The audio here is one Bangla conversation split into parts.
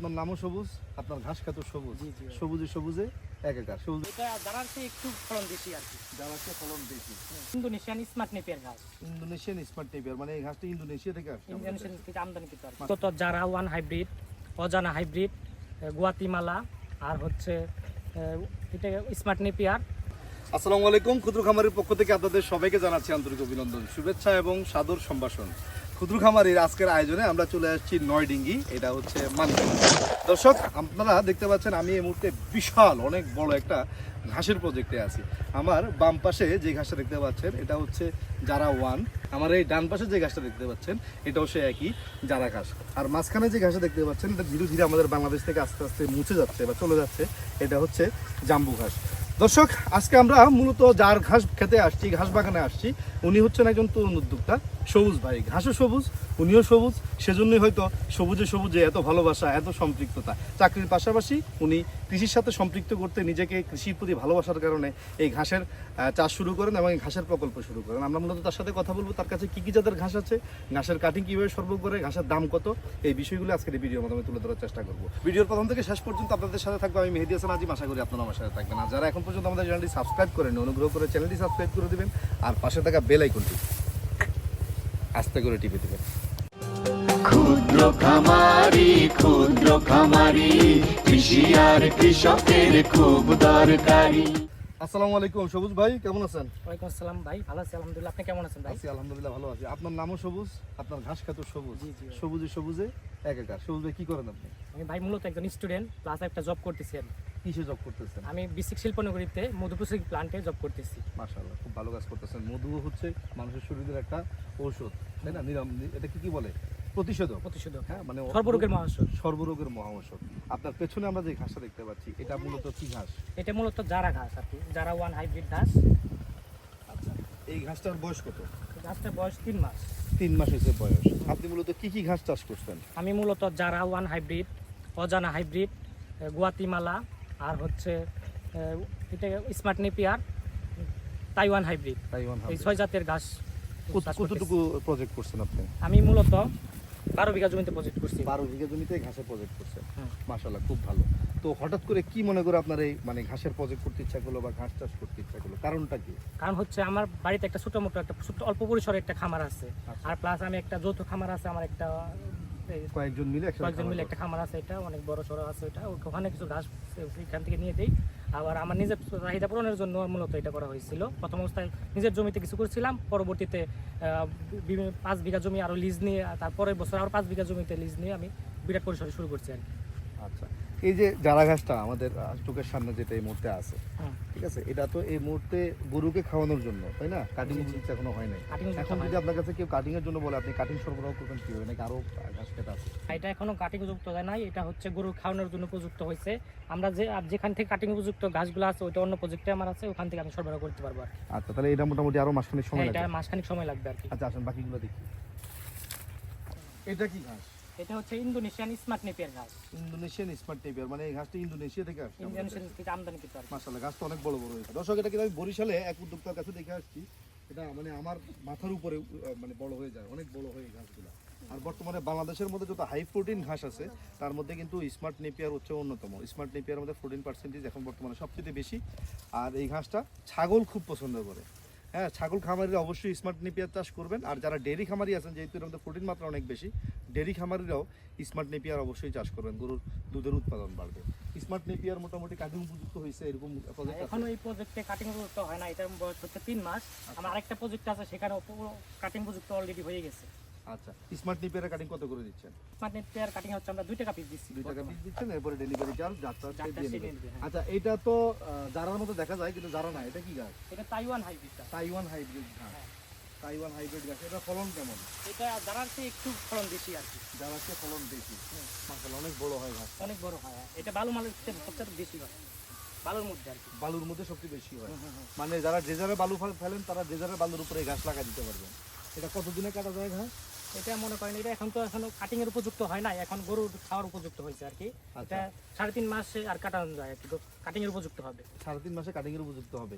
আপনার নামও সবুজ আপনার ঘাস খাত সবুজ। সবুজে সবুজে একাকার সবুজ এটা একটু ফলন বেশি আর কি। ফলন বেশি। ইন্দোনেশিয়ান স্মার্ট নেপিয়ার ঘাস। ইন্দোনেশিয়ান স্মার্ট টেপিয়ার মানে এই ঘাসটা ইন্দোনেশিয়া থেকে ইন্দোনেশিয়ান থেকে আমদানি করতে আর তো জারা ওয়ান হাইব্রিড অজানা হাইব্রিড গুয়াতিমালা আর হচ্ছে আহ, এটা স্মার্ট নেপিয়ার। আসসালামু আলাইকুম ক্ষুদ্র খামারের পক্ষ থেকে আপনাদের সবাইকে জানাচ্ছি আন্তরিক অভিনন্দন শুভেচ্ছা এবং সাদর সম্ভাষণ। ক্ষুদ্র খামারের আজকের আয়োজনে আমরা চলে আসছি নয়ডিঙ্গি, এটা হচ্ছে মানকান দর্শক, আপনারা দেখতে পাচ্ছেন আমি এই মুহূর্তে বিশাল, অনেক বড় একটা ঘাসের প্রজেক্টে আছি। আমার বাম পাশে যে ঘাসটা দেখতে পাচ্ছেন, এটা হচ্ছে যারা ওয়ান। আমার এই ডান পাশে যে ঘাসটা দেখতে পাচ্ছেন, এটাও সে একই যারা ঘাস। আর মাঝখানে যে ঘাসটা দেখতে পাচ্ছেন, এটা ধীরে ধীরে আমাদের বাংলাদেশ থেকে আস্তে আস্তে মুছে যাচ্ছে বা চলে যাচ্ছে, এটা হচ্ছে জাম্বু ঘাস। দর্শক, আজকে আমরা মূলত যার ঘাস খেতে আসছি, ঘাস বাগানে আসছি, উনি হচ্ছেন একজন তরুণ উদ্যোক্তা। সবুজ ভাই, ঘাসও সবুজ, উনিও সবুজ, সেজন্যই হয়তো সবুজে সবুজে এত ভালোবাসা, এত সম্পৃক্ততা। চাকরির পাশাপাশি উনি কৃষির সাথে সম্পৃক্ত করতে নিজেকে কৃষির প্রতি ভালোবাসার কারণে এই ঘাসের চাষ শুরু করেন এবং এই ঘাসের প্রকল্প শুরু করেন। আমরা মূলত তার সাথে কথা বলব, তার কাছে কী কী জাতের ঘাস আছে, ঘাসের কাটিং কীভাবে সর্ব করে, ঘাসের দাম কত, এই বিষয়গুলো আজকের এই ভিডিওর মাধ্যমে তুলে ধরার চেষ্টা করব। ভিডিওর প্রথম থেকে শেষ পর্যন্ত আপনাদের সাথে থাকব। আমি মেহেদি হাসান আজিম, আশা করি আপনারা আমার সাথে থাকবেন। আর যারা এখন পর্যন্ত আমাদের চ্যানেলটি সাবস্ক্রাইব করেন অনুগ্রহ করে চ্যানেলটি সাবস্ক্রাইব করে দেবেন, আর পাশে থাকা বেল আইকনটি আস্তে করে টিপে দিবেন ক্ষুদ্র খামারি ক্ষুদ্র খামারি কৃষি আর কৃষকের খুব দরকারি। আসসালামু আলাইকুম সবুজ ভাই কেমন আছেন? ওয়ালাইকুম আসসালাম ভাই ভালো আছি আলহামদুলিল্লাহ। আপনি কেমন আছেন ভাই? আছি আলহামদুলিল্লাহ ভালো আছি। আপনার নামও সবুজ আপনার ঘাস খাত সবুজ। জি, জি। সবুজে সবুজে একাকার সবুজ ভাই কি করেন আপনি? আমি ভাই মূলত একজন স্টুডেন্ট প্লাস একটা জব করতেছি আমি। কিসে জব করতেছেন? আমি বিসিক শিল্পনগরীতে মধুপুসিক প্লান্টে জব করতেছি। মাশাআল্লাহ খুব ভালো কাজ করতেছেন। মধু হচ্ছে মানুষের শরীরের একটা ঔষধ তাই না? নিরাম এটা কি কি বলে? প্রতিষেধক? প্রতিষেধক। হ্যাঁ মানে সর্বরোগের মহাশয় সর্বরোগের মহা ঔষধ আপনার পেছনে আমরা যে ঘাসটা দেখতে পাচ্ছি এটা মূলত কি ঘাস? এটা মূলত জারা ঘাস আর কি জারা ওয়ান হাইব্রিড ঘাস। আচ্ছা এই ঘাসটার বয়স কত? ঘাসটার বয়স তিন মাস। তিন মাস হয়েছে বয়স। আপনি মূলত কি কি ঘাস চাষ করছেন আমি মূলত জারা ওয়ান হাইব্রিড অজানা হাইব্রিড গুয়াতিমালা আর হচ্ছে এটা smart Napier Taiwan hybrid. Taiwan এই ছয় জাতের ঘাস কতটুকু প্রজেক্ট করছেন আপনি? আমি মূলত বারো বিঘা জমিতে প্রজেক্ট করছি। বারো বিঘা জমিতে ঘাসের প্রজেক্ট করছেন। হুম। মাশাল্লাহ খুব ভালো। তো হঠাৎ করে কি মনে করে আপনার এই মানে ঘাসের প্রজেক্ট করতে ইচ্ছা করল বা ঘাস চাষ করতে ইচ্ছা করল? কারণটা কি? কারণ হচ্ছে আমার বাড়িতে একটা ছোট মোটো একটা ছোট অল্প পরিসরে একটা খামার আছে। আচ্ছা। আর প্লাস আমি একটা যৌথ খামার আছে আমার একটা কয়েকজন মিলে কয়েকজন মিলে একটা খামার আছে এটা অনেক বড় সড়ো আছে এটা। ওখানে কিছু ঘাস এখান থেকে নিয়ে দেই আবার আমার নিজের চাহিদা পূরণের জন্য মূলত এটা করা হয়েছিল। প্রথম অবস্থায় নিজের জমিতে কিছু করছিলাম পরবর্তীতে বিভিন্ন- পাঁচ বিঘা জমি আরও লিজ নিয়ে তারপরের বছর আরও পাঁচ বিঘা জমিতে লিজ নিয়ে আমি বিরাট পরিসরে শুরু করছি আর কি। আচ্ছা। এই যে জারা ঘাসটা আমাদের চোখের সামনে যেটা এই মুহূর্তে আছে ঠিক আছে? এটা তো এই মুহূর্তে গরুকে খাওয়ানোর জন্য তাই না? কাটিং। উপযুক্ত এখনও হয় নাই। Cutting এখন যদি আপনার কাছে কেউ কাটিং এর জন্য বলে আপনি কাটিং সরবরাহ করবেন কীভাবে? নাকি আরও ঘাস খেতে আছে? এটা এখনও কাটিং উপযুক্ত হয় নাই। এটা হচ্ছে গরু খাওয়ানোর জন্য উপযুক্ত হয়েছে। আমরা যে আর যেখান থেকে কাটিং উপযুক্ত ঘাসগুলো আছে ওইটা অন্য প্রজেক্টে আমার আছে ওখান থেকে আমি সরবরাহ করতে পারব আর আচ্ছা তাহলে এটা মোটামুটি আরও মাসখানেক সময় হ্যাঁ, এটা লাগবে? মাসখানিক সময় লাগবে আর কি। আচ্ছা আসেন বাকিগুলো দেখি। এটা কি ঘাস? এটা হচ্ছে ইন্দোনেশিয়ান স্মার্ট নেপিয়ার ঘাস। ইন্দোনেশিয়ান স্মার্ট টেপিয়ার মানে এই ঘাসটা ইন্দোনেশিয়া থেকে আসছে দেশে। থেকে আমদানি করতে আর কি। মাশাআল্লাহ গাছটা অনেক বড় বড় হয়েছে। দর্শক এটা কিন্তু আমি বরিশালে এক উদ্যোক্তার কাছে দেখে আসছি। এটা মানে আমার মাথার উপরে মানে বড় হয়ে যায় অনেক বড় হয়ে ঘাসগুলো। আর বর্তমানে বাংলাদেশের মধ্যে যত হাই প্রোটিন ঘাস আছে তার মধ্যে কিন্তু স্মার্ট নেপিয়ার হচ্ছে অন্যতম। স্মার্ট নেপিয়ার মধ্যে ফোরটিন পার্সেন্টেজ এখন বর্তমানে সবচেয়ে বেশি। আর এই ঘাসটা ছাগল খুব পছন্দ করে। হ্যাঁ ছাগল খামারিরা অবশ্যই স্মার্ট নেপিয়ার চাষ করবেন। আর যারা ডেরি খামারি আছেন যেহেতু এর মধ্যে প্রোটিন মাত্রা অনেক বেশি ডেরি খামারিরাও স্মার্ট নেপিয়ার অবশ্যই চাষ করবেন গরুর দুধের উৎপাদন বাড়বে। স্মার্ট নেপিয়ার মোটামুটি কাটিং উপযুক্ত হয়েছে এরকম project আছে? এই প্রজেক্টে কাটিং উপযুক্ত হয় না এটার বয়স হচ্ছে তিন মাস। আমার আরেকটা প্রজেক্ট আছে সেখানে কাটিং উপযুক্ত অলরেডি হয়ে গেছে। আচ্ছা স্মার্ট নিপিয়ারের কাটিং কত করে দিচ্ছেন? স্মার্ট নেপিয়ার কাটিং হচ্ছে আমরা দুই টাকা পিস দিচ্ছি। দুই টাকা পিস দিচ্ছেন এরপরে ডেলিভারি চার্জ যাত্রা দিয়ে হ্যাঁ। আচ্ছা এটা তো জারার মতো দেখা যায় কিন্তু জারা না এটা কি গাছ? এটা তাইওয়ান হাইব্রিডটা তাইওয়ান হাইব্রিড ঘাস হ্যাঁ। তাইওয়ান হাইব্রিড গাছ এটা ফলন কেমন? এটা চেয়ে একটু ফলন বেশি আর কি। জারাতে ফলন বেশি মাসাল অনেক বড় হয় ঘাস অনেক বড় হয় হ্যাঁ। এটা বালু মালের চেয়ে সবচেয়ে বেশি হয়। বালুর মধ্যে আর কি। বালুর মধ্যে সবচেয়ে বেশি হয়। মানে যারা যে যারা বালু ফেল- ফেলেন তারা যে যারা বালুর উপরে গাছ লাগা দিতে পারবেন এটা কতদিনে কাটা যায় ঘাস? এটা মনে করেন এটা এখন তো এখন কাটিং এর উপযুক্ত হয় না এখন গরুর খাওয়ার উপযুক্ত হয়েছে আর কি। আচ্ছা। এটা সাড়ে তিন মাসে আর কাটানো যায় আর কি। কাটিং এর উপযুক্ত হবে। সাড়ে তিন মাসে কাটিং এর উপযুক্ত হবে।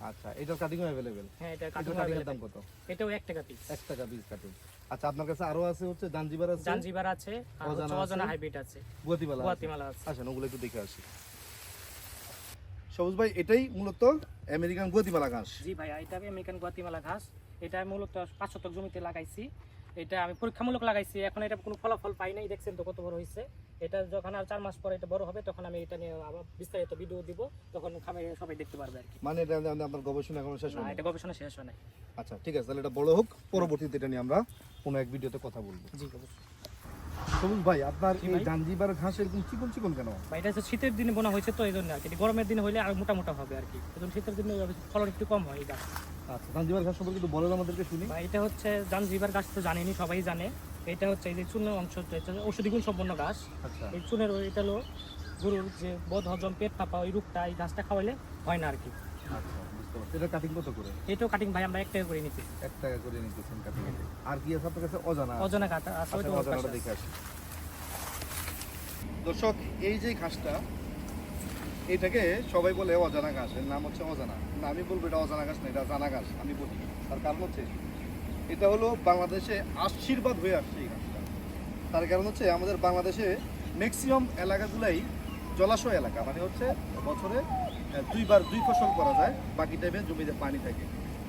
আচ্ছা এটার কাটিং অ্যাভেলেবেল হ্যাঁ এটা কাটিং কাটিং দাম কত? এটাও এক টাকা পিস এক টাকা পিস কাটিং আচ্ছা আপনার কাছে আরও আছে হচ্ছে জাঞ্জিবার আছে? জাঞ্জিবার আছে আর অজানা হাইব্রিড আছে? গুয়াতিমালা গুয়াতিমালা আছে। আচ্ছা ওগুলো একটু দেখে আসি। সবুজ ভাই এটাই মূলত আমেরিকান গুয়াতিমালা ঘাস? জি ভাইয়া এটা আমেরিকান গুয়াতিমালা ঘাস। এটা মূলত পাঁচ শতক জমিতে লাগাইছি। এটা আমি পরীক্ষামূলক লাগাইছি এখন এটা কোনো ফলাফল পাই নাই দেখছেন তো কত বড় হয়েছে এটা যখন আর চার মাস পরে এটা বড় হবে তখন আমি এটা নিয়ে আবার বিস্তারিত ভিডিও দিব তখন খামারে সবাই দেখতে পারবে আর কি। মানে এটা আমাদের আপনার গবেষণা এখনও শেষ হয় হয়নি? এটা গবেষণা শেষ হয় নাই। আচ্ছা ঠিক আছে তাহলে এটা বড় হোক পরবর্তীতে এটা নিয়ে আমরা কোনো এক ভিডিওতে কথা বলব। জি অবশ্যই। সবুজ ভাই আপনার এই ভাই। জাঞ্জিবার ঘাস এরকম চিকন চিকন কেন? বা এটা হচ্ছে শীতের দিনে বোনা হয়েছে তো এই জন্য আর কি। গরমের দিনে হলে আর মোটা মোটা হবে আর কি। এখন শীতের দিনে ফলন একটু কম হয় এই গাছ। আচ্ছা জাঞ্জিবার ঘাস সম্পর্কে একটু বলেন আমাদেরকে শুনি। বা এটা হচ্ছে জানজিবার গাছ তো জানেনি সবাই জানে। এটা হচ্ছে এই যে চূর্ণ অংশ ঔষধি গুণ সম্পন্ন গাছ আচ্ছা। এই চুনের এটা হলো গরুর যে বদ হজম পেট ফাঁপা ওই রোগটা এই গাছটা খাওয়াইলে হয় না আর কি। আচ্ছা। এটা কাটিং কত করে? এটাও কাটিং ভাই আমরা এক টাকা করে এক টাকা করে নিতেছেন কাটিং আর কি আছে আপনার কাছে? অজানা অজানা কাটা আছে আচ্ছা, ওইটা অজানাটা দেখে আসি দর্শক এই যে ঘাসটা এটাকে সবাই বলে অজানা ঘাস। এর নাম হচ্ছে অজানা। না আমি বলব এটা অজানা ঘাস না এটা জানা ঘাস আমি বলি। তার কারণ হচ্ছে এটা হলো বাংলাদেশে আশীর্বাদ হয়ে আসছে এই ঘাসটা। তার কারণ হচ্ছে আমাদের বাংলাদেশে ম্যাক্সিমাম এলাকাগুলাই জলাশয় এলাকা। মানে হচ্ছে বছরে দুইবার দুই ফসল করা যায় বাকি টাইমে জমিতে পানি থাকে।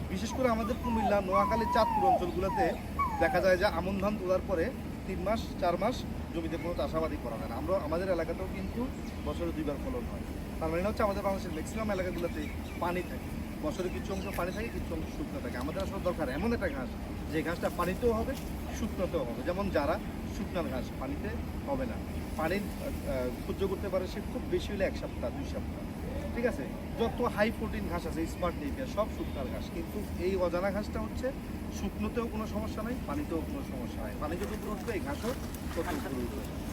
বিশেষ করে আমাদের কুমিল্লা নোয়াখালী চাঁদপুর অঞ্চলগুলোতে দেখা যায় যে আমন ধান তোলার পরে তিন মাস চার মাস জমিতে কোনো চাষাবাদি করা হয় না। আমরা আমাদের এলাকাতেও কিন্তু বছরে দুইবার ফলন হয়। তার মানে হচ্ছে আমাদের বাংলাদেশের ম্যাক্সিমাম এলাকাগুলোতে পানি থাকে। বছরে কিছু অংশ পানি থাকে কিছু অংশ শুকনো থাকে। আমাদের আসলে দরকার এমন একটা ঘাস যে ঘাসটা পানিতেও হবে শুকনোতেও হবে। যেমন যারা শুকনার ঘাস পানিতে হবে না। পানি আহ, আহ, সহ্য করতে পারে সে খুব বেশি হলে এক সপ্তাহ দুই সপ্তাহ। ঠিক আছে? যত হাই প্রোটিন ঘাস আছে স্মার্ট নেপিয়া সব শুকনার ঘাস। কিন্তু এই অজানা ঘাসটা হচ্ছে শুকনোতেও কোনো সমস্যা নাই, পানিতেও কোনো সমস্যা নাই। পানি যত উপরে উঠবে এই ঘাসও তত উপরে উঠবে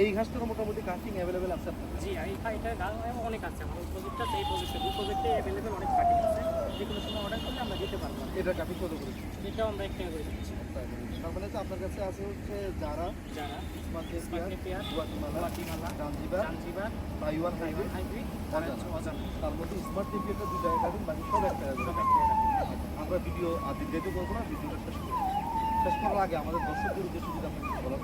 এই ঘাসটা মোটামুটি কাটিং অ্যাভেলেবেল আছে আপনার জি আর এই এটা গাছ অনেক আছে। আমার প্রজেক্টটা এই প্রজেক্টে দুই প্রজেক্টে অ্যাভেলেবেল অনেক কাটিং আছে। যে কোনো সময় অর্ডার করলে আমরা দিতে পারব। এটা কাটিং কত করে? এটাও আমরা এক টাকা করে দিচ্ছি। তার মানে হচ্ছে আপনার কাছে আছে হচ্ছে যারা যারা তার মধ্যে স্মার্ট নেপিয়ারটা দুই টাকা কাটিং বাকি সব এক টাকা করে সব এক টাকা করে। আমরা ভিডিও দীর্ঘায়িত করব না ভিডিওটা শেষ করব। শেষ করার আগে আমাদের দর্শকদের উদ্দেশ্যে যদি আপনি বলার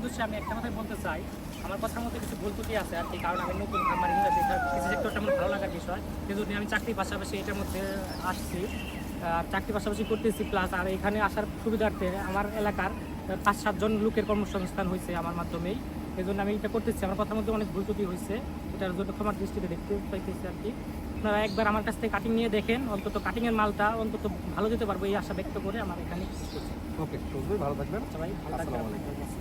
উদ্দেশ্যে আমি একটা কথাই বলতে চাই। আমার কথার মধ্যে কিছু ভুল ত্রুটি আছে আর কি কারণ আমি নতুন আমার এটা কৃষি সেক্টরটা আমার ভালো লাগার বিষয়। সেজন্য আমি চাকরির পাশাপাশি এটার মধ্যে আসছি। আর চাকরির পাশাপাশি করতেছি প্লাস আর এখানে আসার সুবিধার্থে আমার এলাকার পাঁচ সাতজন লোকের কর্মসংস্থান হয়েছে আমার মাধ্যমেই। এই জন্য আমি এটা করতেছি। আমার কথার মধ্যে অনেক ভুল ত্রুটি হয়েছে। এটার জন্য ক্ষমার দৃষ্টিতে দেখতে পাইতেছি আর কি। আপনারা একবার আমার কাছ থেকে কাটিং নিয়ে দেখেন। অন্তত কাটিংয়ের মালটা অন্তত ভালো দিতে পারব এই আশা ব্যক্ত করে আমার এখানে ওকে ভালো থাকবেন। সবাই ভালো থাকবেন।